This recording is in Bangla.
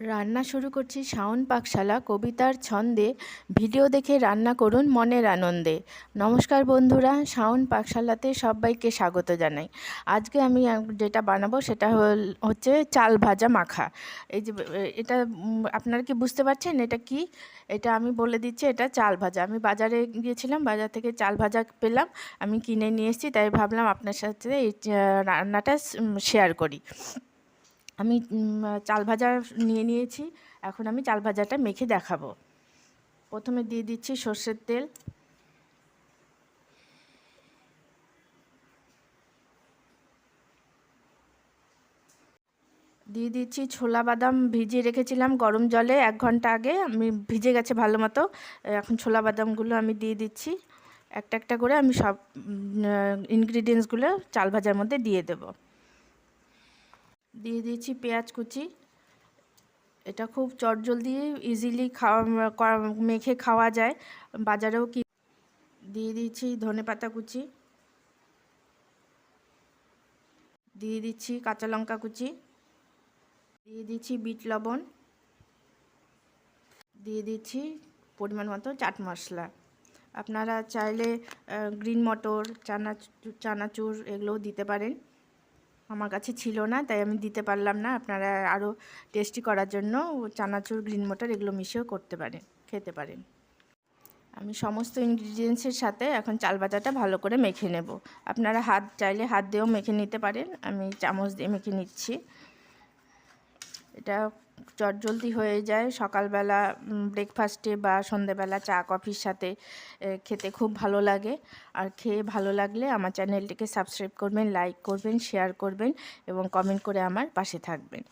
রান্না শুরু করছি শাওন পাকশালা, কবিতার ছন্দে। ভিডিও দেখে রান্না করুন মনের আনন্দে। নমস্কার বন্ধুরা, শাওন পাকশালাতে সবাইকে স্বাগত জানাই। আজকে আমি যেটা বানাবো সেটা হল, হচ্ছে চাল ভাজা মাখা। এই যে এটা আপনারা কি বুঝতে পারছেন এটা কি? এটা আমি বলে দিচ্ছি, এটা চাল ভাজা। আমি বাজারে গিয়েছিলাম, বাজার থেকে চাল ভাজা পেলাম, আমি কিনে নিয়ে এসেছি, তাই ভাবলাম আপনার সাথে এই রান্নাটা শেয়ার করি। আমি চাল ভাজা নিয়ে নিয়েছি। এখন আমি চাল ভাজাটা মেখে দেখাবো। প্রথমে দিয়ে দিচ্ছি সর্ষের তেল। দিয়ে দিচ্ছি ছোলা বাদাম ভিজিয়ে রেখেছিলাম গরম জলে এক ঘণ্টা আগে। আমি ভিজে গেছে ভালো মতো। এখন ছোলা বাদামগুলো আমি দিয়ে দিচ্ছি। একটা একটা করে আমি সব ইনগ্রিডিয়েন্টসগুলো চাল ভাজার মধ্যে দিয়ে দেবো। দিয়ে দিয়েছি পেঁয়াজ কুচি। এটা খুব চটজলদি ইজিলি খাওয়া মেখে খাওয়া যায়। বাজারেও কি দিয়ে দিচ্ছি ধনে পাতা কুচি। দিয়ে দিচ্ছি কাঁচা লঙ্কা কুচি। দিয়ে দিচ্ছি বিট লবণ। দিয়ে দিচ্ছি পরিমাণ মতো চাট মশলা। আপনারা চাইলে গ্রিন মটর চানা চানাচুর এগুলোও দিতে পারেন। আমার কাছে ছিল না, তাই আমি দিতে পারলাম না। আপনারা আরও টেস্টি করার জন্য চানাচুর গ্রিন মোটর এগুলো মিশিয়েও করতে পারেন, খেতে পারেন। আমি সমস্ত ইনগ্রিডিয়েন্টসের সাথে এখন চাল ভাজাটা ভালো করে মেখে নেব। আপনারা হাত, চাইলে হাত দিয়েও মেখে নিতে পারেন। আমি চামচ দিয়ে মেখে নিচ্ছি। এটা চটজলদি হয়ে যায়। সকালবেলা ব্রেকফাস্টে বা সন্ধেবেলা চা, কফির সাথে খেতে খুব ভালো লাগে। আর খেয়ে ভালো লাগলে আমার চ্যানেলটিকে সাবস্ক্রাইব করবেন লাইক করবেন শেয়ার করবেন এবং কমেন্ট করে আমার পাশে থাকবেন।